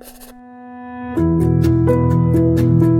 Thank you.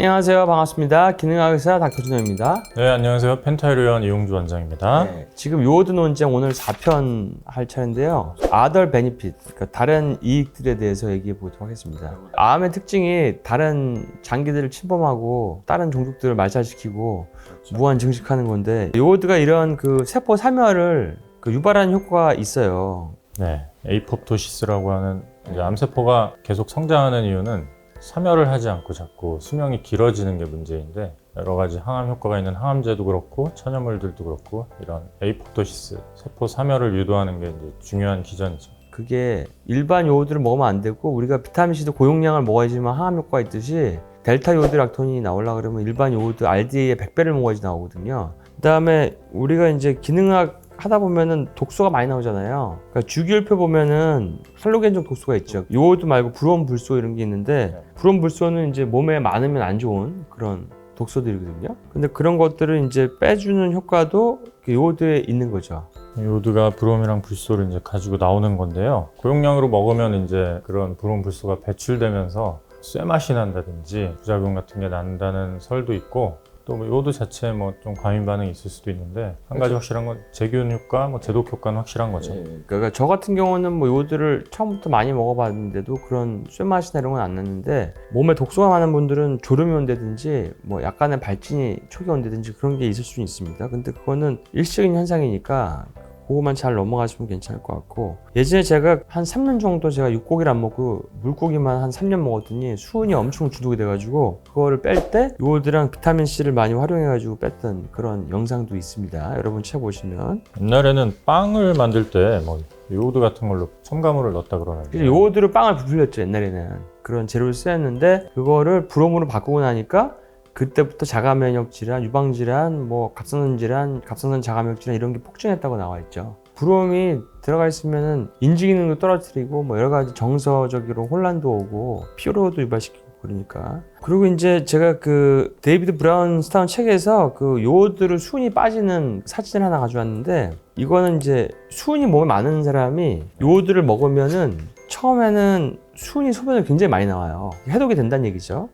안녕하세요. 반갑습니다. 기능학 의사 닥터준호입니다. 네, 안녕하세요. 펜타이로연 이용주 원장입니다. 네, 지금 요오드 논쟁 오늘 4편 할 차례인데요. Other benefit, 그러니까 다른 이익들에 대해서 얘기해 보도록 하겠습니다. 암의 특징이 다른 장기들을 침범하고 다른 종족들을 말살시키고 무한 증식하는 건데 요오드가 이런 그 세포 사멸을 그 유발하는 효과가 있어요. 네, 에이포프토시스라고 하는 암세포가 계속 성장하는 이유는 사멸을 하지 않고 자꾸 수명이 길어지는 게 문제인데 여러 가지 항암 효과가 있는 항암제도 그렇고 천연물들도 그렇고 이런 에이포프토시스 세포 사멸을 유도하는 게 이제 중요한 기전이죠. 그게 일반 요오드를 먹으면 안 되고 우리가 비타민C도 고용량을 먹어야지만 항암 효과가 있듯이 델타 요오드 락톤이 나오려 그러면 일반 요오드 RDA의 100배를 먹어야지 나오거든요. 그다음에 우리가 이제 기능학 하다 보면은 독소가 많이 나오잖아요. 그러니까 주기율표 보면은 할로겐종 독소가 있죠. 요오드 말고 브롬, 불소 이런 게 있는데 브롬, 불소는 이제 몸에 많으면 안 좋은 그런 독소들이거든요. 근데 그런 것들을 이제 빼주는 효과도 그 요오드에 있는 거죠. 요드가 브롬이랑 불소를 이제 가지고 나오는 건데요. 고용량으로 먹으면 이제 그런 브롬 불소가 배출되면서 쇠맛이 난다든지 부작용 같은 게 난다는 설도 있고 또뭐 요드 자체에 뭐 좀 과민 반응이 있을 수도 있는데 한 가지 확실한 건 제균 효과, 뭐 제독 효과는 확실한 거죠. 그러니까 저 같은 경우는 뭐 요들을 처음부터 많이 먹어봤는데도 그런 쇠맛이나 이런 건 안 났는데 몸에 독소가 많은 분들은 졸음이 온다든지 뭐 약간의 발진이 초기 온다든지 그런 게 있을 수는 있습니다. 근데 그거는 일시적인 현상이니까 그거만 잘 넘어가시면 괜찮을 것 같고 예전에 제가 한 3년 정도 제가 육고기를 안 먹고 물고기만 한 3년 먹었더니 수은이 엄청 중독이 돼가지고 그거를 뺄 때 요오드랑 비타민 C를 많이 활용해가지고 뺐던 그런 영상도 있습니다. 여러분 찾아보시면. 옛날에는 빵을 만들 때뭐 요오드 같은 걸로 첨가물을 넣었다 그러는데 요오드로 빵을 부풀렸죠 옛날에는. 그런 재료를 쓰였는데 그거를 브롬으로 바꾸고 나니까 그때부터 자가 면역 질환, 유방 질환, 뭐 갑상선 질환, 갑상선 자가 면역 질환 이런 게 폭증했다고 나와 있죠. 브롬이 들어가 있으면은 인지 기능도 떨어뜨리고 뭐 여러 가지 정서적으로 혼란도 오고 피로도 유발시키고 그러니까. 그리고 이제 제가 그 데이비드 브라운 스타운 책에서 그 요오드를 수은이 빠지는 사진을 하나 가져왔는데 이거는 이제 수은이 몸에 많은 사람이 요오드를 먹으면은 처음에는 수은이 소변을 굉장히 많이 나와요. 해독이 된다는 얘기죠.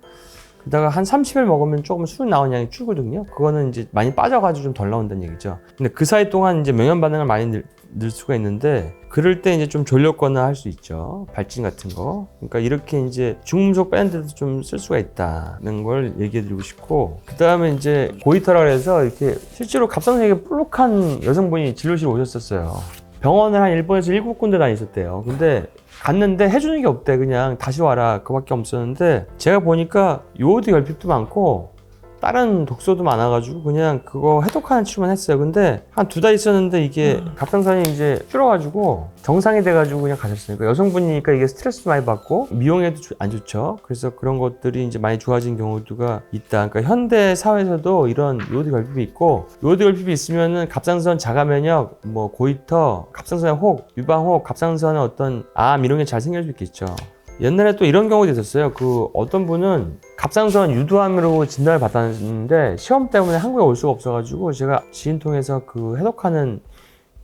게다가 한 30일 먹으면 조금 수분 나오는 양이 줄거든요. 그거는 이제 많이 빠져가지고 좀 덜 나온다는 얘기죠. 근데 그 사이 동안 이제 명현 반응을 많이 늘, 늘 수가 있는데 그럴 때 이제 좀 졸렸거나 할 수 있죠. 발진 같은 거. 그러니까 이렇게 이제 중금속 빼는데도 좀 쓸 수가 있다는 걸 얘기해 드리고 싶고 그 다음에 이제 고이터라 그래서 이렇게 실제로 갑상선에게 볼록한 여성분이 진료실 오셨었어요. 병원을 한 일본에서 일곱 군데 다니셨대요. 근데 갔는데 해주는 게 없대. 그냥 다시 와라. 그밖에 없었는데 제가 보니까 요오드 결핍도 많고 다른 독소도 많아가지고 그냥 그거 해독하는 치료만 했어요. 근데 한 두 달 있었는데 이게 갑상선이 이제 줄어가지고 정상이 돼가지고 그냥 가셨으니까 여성분이니까 이게 스트레스 많이 받고 미용에도 주- 안 좋죠. 그래서 그런 것들이 이제 많이 좋아진 경우가 있다. 그러니까 현대 사회에서도 이런 요오드 결핍이 있고 요오드 결핍이 있으면은 갑상선 자가 면역, 뭐 고이터, 갑상선의 혹, 유방혹, 갑상선의 어떤 암 이런 게 잘 생길 수 있겠죠. 옛날에 또 이런 경우도 있었어요. 그 어떤 분은 갑상선 유두암으로 진단을 받았는데 시험 때문에 한국에 올 수가 없어가지고 제가 지인 통해서 그 해독하는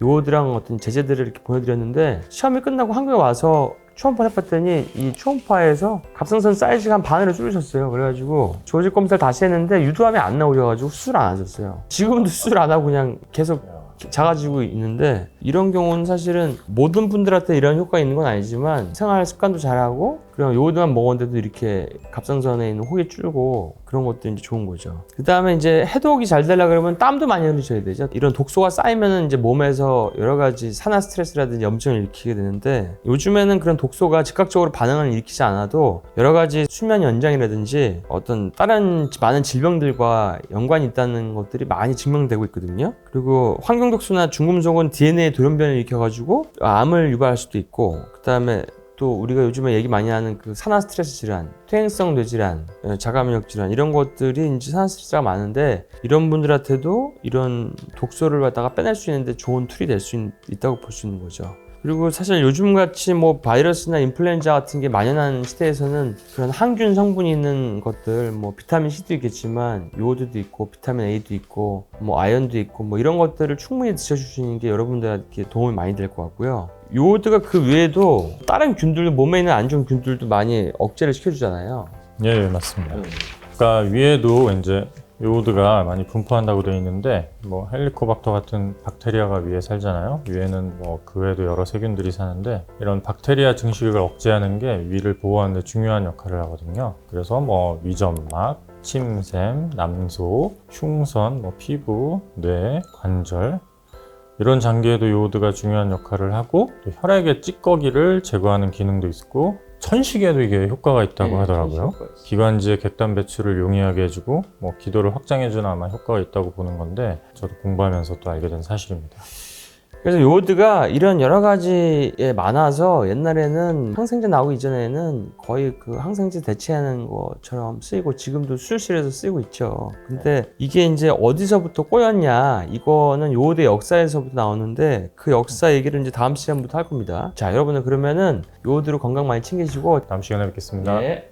요오드랑 어떤 제재들을 이렇게 보여드렸는데 시험이 끝나고 한국에 와서 초음파 해봤더니 이 초음파에서 갑상선 사이즈가 한 반으로 줄으셨어요. 그래가지고 조직 검사를 다시 했는데 유두암이 안 나오셔가지고 수술 안 하셨어요. 지금도 수술 안 하고 그냥 계속 작아지고 있는데 이런 경우는 사실은 모든 분들한테 이런 효과가 있는 건 아니지만 생활 습관도 잘하고 그냥 요오드만 먹었는데도 이렇게 갑상선에 있는 혹이 줄고 그런 것도 이제 좋은 거죠. 그 다음에 이제 해독이 잘 되려 그러면 땀도 많이 흘리셔야 되죠. 이런 독소가 쌓이면은 이제 몸에서 여러 가지 산화 스트레스라든지 염증을 일으키게 되는데 요즘에는 그런 독소가 즉각적으로 반응을 일으키지 않아도 여러 가지 수면 연장이라든지 어떤 다른 많은 질병들과 연관이 있다는 것들이 많이 증명되고 있거든요. 그리고 환경독소나 중금속은 DNA 돌연변을 일으켜가지고 암을 유발할 수도 있고 그 다음에 또 우리가 요즘에 얘기 많이 하는 그 산화 스트레스 질환, 퇴행성 뇌질환, 어, 자가면역 질환 이런 것들이 이제 산화 스트레스가 많은데 이런 분들한테도 이런 독소를 갖다가 빼낼 수 있는데 좋은 툴이 될 수 있다고 볼 수 있는 거죠. 그리고 사실 요즘 같이 뭐 바이러스나 인플루엔자 같은 게 만연한 시대에서는 그런 항균 성분이 있는 것들 뭐 비타민 C도 있겠지만 요오드도 있고 비타민 A도 있고 뭐 아연도 있고 뭐 이런 것들을 충분히 드셔주시는 게 여러분들한테 도움이 많이 될 것 같고요. 요오드가 그 외에도 다른 균들도 몸에 있는 안 좋은 균들도 많이 억제를 시켜주잖아요. 예, 예, 맞습니다. 그러니까 위에도 이제 요오드가 많이 분포한다고 되어 있는데 뭐 헬리코박터 같은 박테리아가 위에 살잖아요. 위에는 뭐 그 외에도 여러 세균들이 사는데 이런 박테리아 증식을 억제하는 게 위를 보호하는 데 중요한 역할을 하거든요. 그래서 뭐 위점막, 침샘, 남소, 흉선, 뭐 피부, 뇌, 관절 이런 장기에도 요오드가 중요한 역할을 하고 또 혈액의 찌꺼기를 제거하는 기능도 있고 천식에도 이게 효과가 있다고 네, 하더라고요. 기관지의 객단 배출을 용이하게 해주고 뭐 기도를 확장해주는 아마 효과가 있다고 보는 건데 저도 공부하면서 또 알게 된 사실입니다. 그래서 요오드가 이런 여러 가지에 많아서 옛날에는 항생제 나오기 이전에는 거의 그 항생제 대체하는 것처럼 쓰이고 지금도 수술실에서 쓰이고 있죠. 근데 이게 이제 어디서부터 꼬였냐 이거는 요오드 역사에서부터 나오는데 그 역사 얘기를 이제 다음 시간부터 할 겁니다. 자 여러분들 그러면은 요오드로 건강 많이 챙기시고 다음 시간에 뵙겠습니다. 예.